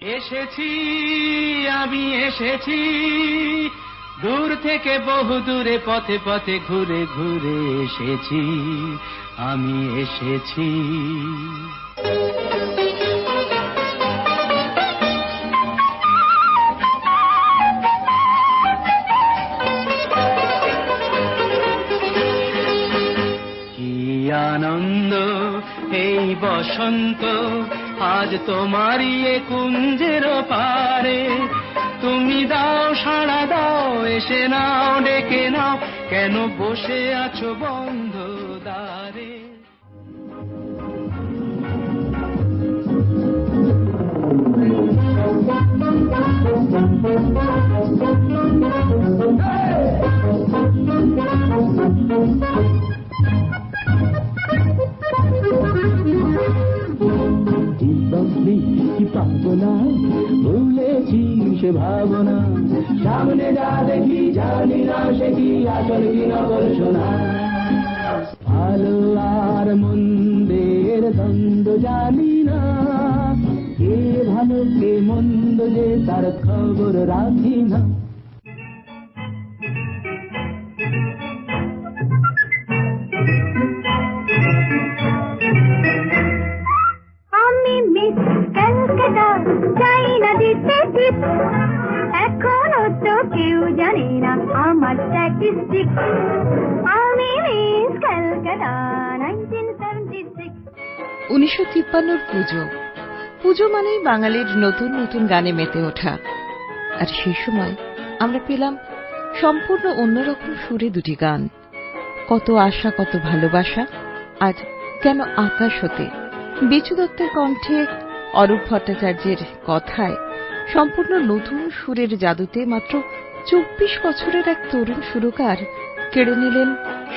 এসেছি, আমি এসেছি। দূর থেকে বহু দূরে পথে পথে ঘুরে ঘুরে এসেছি, আমি এসেছি। কি আনন্দ এই বসন্ত আজ তোমারই এ কুঞ্জের পারে। তুমি দাও, সাড়া দাও, এসে নাও, ডেকে নাও। কেন বসে আছো বন্ধ সে ভাবনা। সামনে যা দেখি জানি না সে কি আসল কি নকল শোনা। ভালো আর মন্দের দ্বন্দ্ব জানি না। কে ভালো, কে মন্দ, যে তার খবর রাখি না। উনিশশো তিপ্পান্নর পুজো। পুজো মানেই বাঙালির নতুন নতুন গানে মেতে ওঠা। আর সেই সময় আমরা পেলাম সম্পূর্ণ অন্যরকম সুরে দুটি গান। কত আশা, কত ভালোবাসা আর কেন আকাশ হতে? বিচু দত্তের কণ্ঠে অরূপ ভট্টাচার্যের কথায় সম্পূর্ণ নতুন সুরের জাদুতে মাত্র চব্বিশ বছরের এক তরুণ সুরকার কেড়ে নিলেন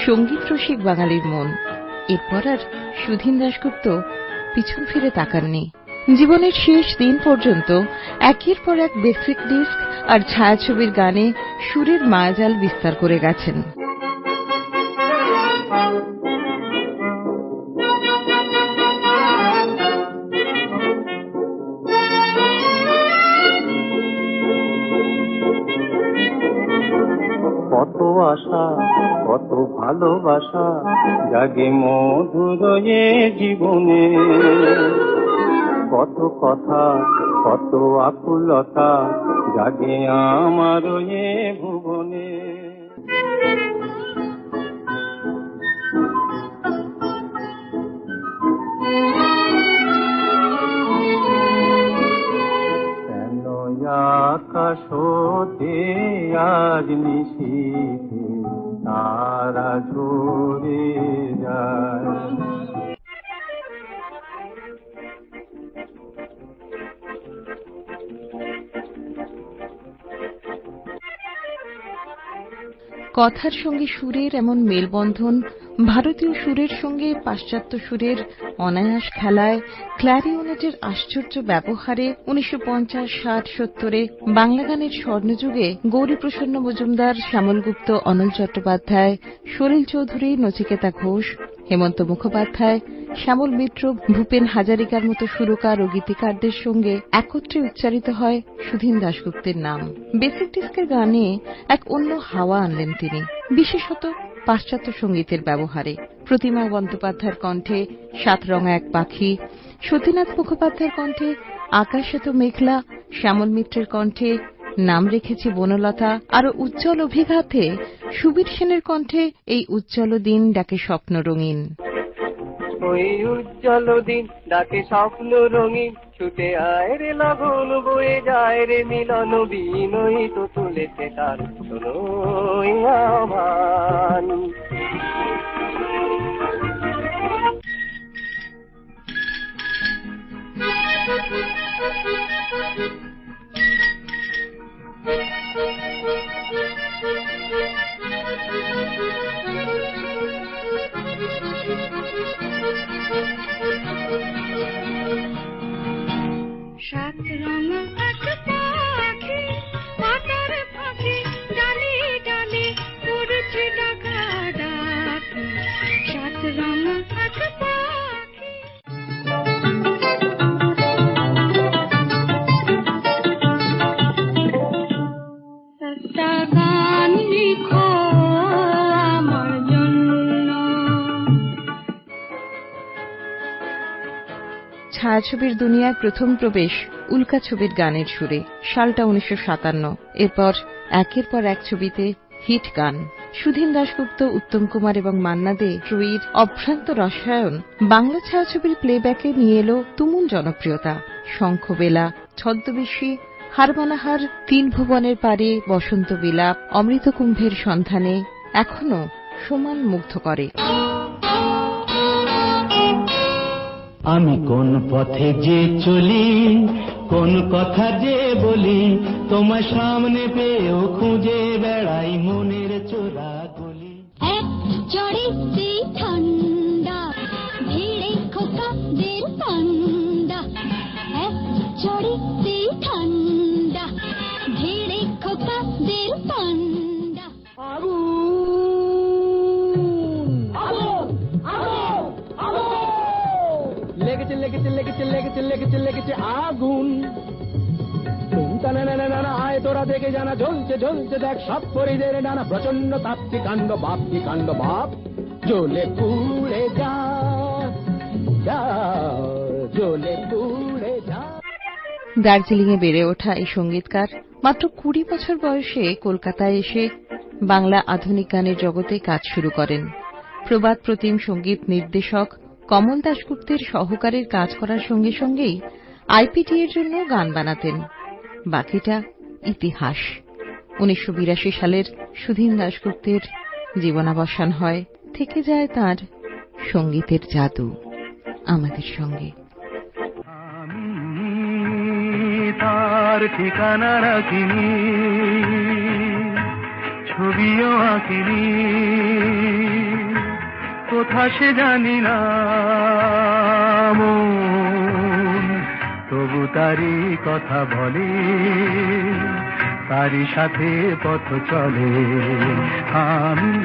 সংগীত রসিক বাঙালির মন। এরপর আর সুধীন দাশগুপ্ত পিছন ফিরে তাকাননি। জীবনের শেষ দিন পর্যন্ত একের পর এক বেসিক ডিস্ক আর ছায়াছবির গানে সুরের মায়াজাল বিস্তার করে গেছেন। কত আশা, কত ভালোবাসা জাগে মধুর জীবনে। কত কথা, কত আকুলতা জাগে আমার এ ভুবনে। আকাশ হতে আজ নিশীথে তারা ঝরে যায়। কথার সঙ্গে সুরের এমন মেলবন্ধন ভারতীয় সুরের সঙ্গে পাশ্চাত্য সুরের অনায়াস খেলায় ক্ল্যারিওনেটের আশ্চর্য ব্যবহারে উনিশশো পঞ্চাশ, ষাট, সত্তরে বাংলা গানের স্বর্ণযুগে গৌরীপ্রসন্ন মজুমদার, শ্যামল গুপ্ত, অনল চট্টোপাধ্যায় সলিল চৌধুরী, নচিকেতা ঘোষ, হেমন্ত মুখোপাধ্যায়, শ্যামল মিত্র, ভূপেন হাজারিকার মতো সুরকার ও গীতিকারদের সঙ্গে একত্রে উচ্চারিত হয় সুধীন দাশগুপ্তের নাম। বেসিক ডিস্কের গানে এক অন্য হাওয়া আনলেন তিনি। বিশেষত পাশ্চাত্য সঙ্গীতের ব্যবহারে প্রতিমা বন্দ্যোপাধ্যায়ের কণ্ঠে সাতরঙা এক পাখি, সতীনাথ মুখোপাধ্যায়ের কণ্ঠে আকাশে তো মেঘলা, শ্যামল মিত্রের কণ্ঠে নাম রেখেছি বনলতা আরও উজ্জ্বল অভিঘাতে সুবীর সেনের কণ্ঠে এই উজ্জ্বল দিন ডাকে স্বপ্ন রঙিন। ওই উজ্জ্বল দিন ডাকে স্বপ্ন রঙিন। ছুটে আয় রে লাগল বয়ে যায় রে মিলন বিনয়ী তো তুলেছে তার শোনো আহ্বান। ছায়াছবির দুনিয়ায় প্রথম প্রবেশ উল্কা ছবির গানের সুরে, সালটা উনিশশো সাতান্ন। এরপর একের পর এক ছবিতে হিট গান। সুধীন দাশগুপ্ত, উত্তম কুমার এবং মান্না দে ত্রয়ীর অভ্রান্ত রসায়ন বাংলা ছায়াছবির প্লেব্যাকে নিয়ে এলো তুমুল জনপ্রিয়তা। শঙ্খবেলা, ছদ্মবেশী, হারমানাহার, তিন ভুবনের পারে বসন্ত বিলাপ অমৃত কুম্ভের সন্ধানে এখনও সমান মুগ্ধ করে। আমি কোন পথে যে চলি, কোন কথা যে বলি, তোমার সামনে পেয়েও খুঁজে বেড়াই মনের চোরা গলি। ঠান্ডা, ভিড়ে খোকাদের ঠান্ডা লেগেছে লেগেছে লেগেছে আগুন। আয়, তোরা দেখে জানা জ্বলছে জ্বলছে দেখ সব পরিদের নানা প্রচণ্ড তাপ্তি কাণ্ড, বাপ্তি কাণ্ড, বাপ। জ্বলে পুড়ে যা জ্বলে পুড়ে যা। দার্জিলিংয়ে বেড়ে ওঠা এই সঙ্গীতকার মাত্র কুড়ি বছর বয়সে কলকাতায় এসে বাংলা আধুনিক গানের জগতে কাজ শুরু করেন। প্রবাদ প্রতিম সংগীত নির্দেশক কমল দাশগুপ্তের সহকারের কাজ করার সঙ্গে সঙ্গেই আইপিটি এর জন্য গান বানাতেন। বাকিটা ইতিহাস। উনিশশো বিরাশি সালের সুধীন দাশগুপ্তের জীবনাবসান হয়, থেকে যায় তার সঙ্গীতের জাদু আমাদের সঙ্গে। তার ঠিকানা রাখিনি, ছবিও আঁকিনি। কোথা সে জানি না তবু তারি কথা বলে তারি সাথে পথ চলে। আমি